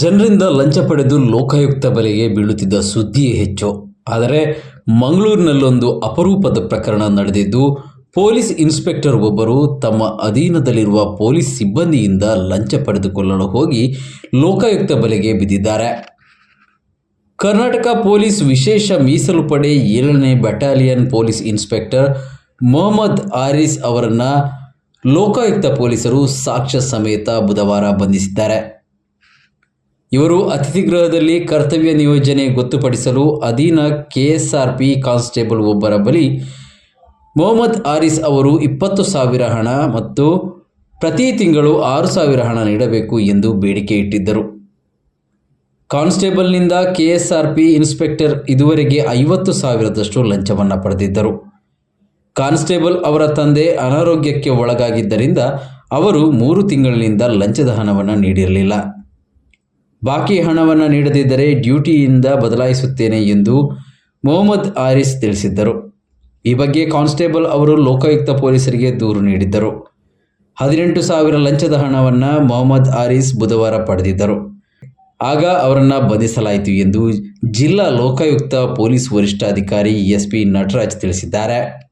ಜನರಿಂದ ಲಂಚ ಪಡೆದು ಲೋಕಾಯುಕ್ತ ಬಲೆಗೆ ಬೀಳುತ್ತಿದ್ದ ಸುದ್ದಿಯೇ ಹೆಚ್ಚು. ಆದರೆ ಮಂಗಳೂರಿನಲ್ಲೊಂದು ಅಪರೂಪದ ಪ್ರಕರಣ ನಡೆದಿದ್ದು, ಪೊಲೀಸ್ ಇನ್ಸ್ಪೆಕ್ಟರ್ ಒಬ್ಬರು ತಮ್ಮ ಅಧೀನದಲ್ಲಿರುವ ಪೊಲೀಸ್ ಸಿಬ್ಬಂದಿಯಿಂದ ಲಂಚ ಪಡೆದುಕೊಳ್ಳಲು ಹೋಗಿ ಲೋಕಾಯುಕ್ತ ಬಲೆಗೆ ಬಿದ್ದಿದ್ದಾರೆ. ಕರ್ನಾಟಕ ಪೊಲೀಸ್ ವಿಶೇಷ ಮೀಸಲು ಪಡೆ ಏಳನೇ battalion police inspector Mohammed Aris ಅವರನ್ನು ಲೋಕಾಯುಕ್ತ ಪೊಲೀಸರು ಸಾಕ್ಷ್ಯ ಸಮೇತ ಬುಧವಾರ ಬಂಧಿಸಿದ್ದಾರೆ. ಇವರು ಅತಿಥಿ ಗೃಹದಲ್ಲಿ ಕರ್ತವ್ಯ ನಿಯೋಜನೆ ಗೊತ್ತುಪಡಿಸಲು ಅಧೀನ ಕೆಎಸ್ಆರ್ಪಿ ಕಾನ್ಸ್ಟೇಬಲ್ ಒಬ್ಬರ ಬಳಿ ಮೊಹಮ್ಮದ್ ಆರಿಸ್ ಅವರು ಇಪ್ಪತ್ತು ಸಾವಿರ ಹಣ ಮತ್ತು ಪ್ರತಿ ತಿಂಗಳು ಆರು ಸಾವಿರ ಹಣ ನೀಡಬೇಕು ಎಂದು ಬೇಡಿಕೆ ಇಟ್ಟಿದ್ದರು. ಕಾನ್ಸ್ಟೇಬಲ್ನಿಂದ ಕೆಎಸ್ಆರ್ಪಿ ಇನ್ಸ್ಪೆಕ್ಟರ್ ಇದುವರೆಗೆ ಐವತ್ತು ಸಾವಿರದಷ್ಟು ಲಂಚವನ್ನು ಪಡೆದಿದ್ದರು. ಕಾನ್ಸ್ಟೇಬಲ್ ಅವರ ತಂದೆ ಅನಾರೋಗ್ಯಕ್ಕೆ ಒಳಗಾಗಿದ್ದರಿಂದ ಅವರು ಮೂರು ತಿಂಗಳಿನಿಂದ ಲಂಚದ ಹಣವನ್ನು ನೀಡಿರಲಿಲ್ಲ. ಬಾಕಿ ಹಣವನ್ನು ನೀಡದಿದ್ದರೆ ಡ್ಯೂಟಿಯಿಂದ ಬದಲಾಯಿಸುತ್ತೇನೆ ಎಂದು ಮೊಹಮ್ಮದ್ ಆರಿಸ್ ತಿಳಿಸಿದ್ದರು. ಈ ಬಗ್ಗೆ ಕಾನ್ಸ್ಟೇಬಲ್ ಅವರು ಲೋಕಾಯುಕ್ತ ಪೊಲೀಸರಿಗೆ ದೂರು ನೀಡಿದ್ದರು. ಹದಿನೆಂಟು ಸಾವಿರ ಲಂಚದ ಹಣವನ್ನು ಮೊಹಮ್ಮದ್ ಆರಿಸ್ ಬುಧವಾರ ಪಡೆದಿದ್ದರು. ಆಗ ಅವರನ್ನು ಬಂಧಿಸಲಾಯಿತು ಎಂದು ಜಿಲ್ಲಾ ಲೋಕಾಯುಕ್ತ ಪೊಲೀಸ್ ವರಿಷ್ಠಾಧಿಕಾರಿ ಎಸ್ ಪಿ ನಟರಾಜ್ ತಿಳಿಸಿದ್ದಾರೆ.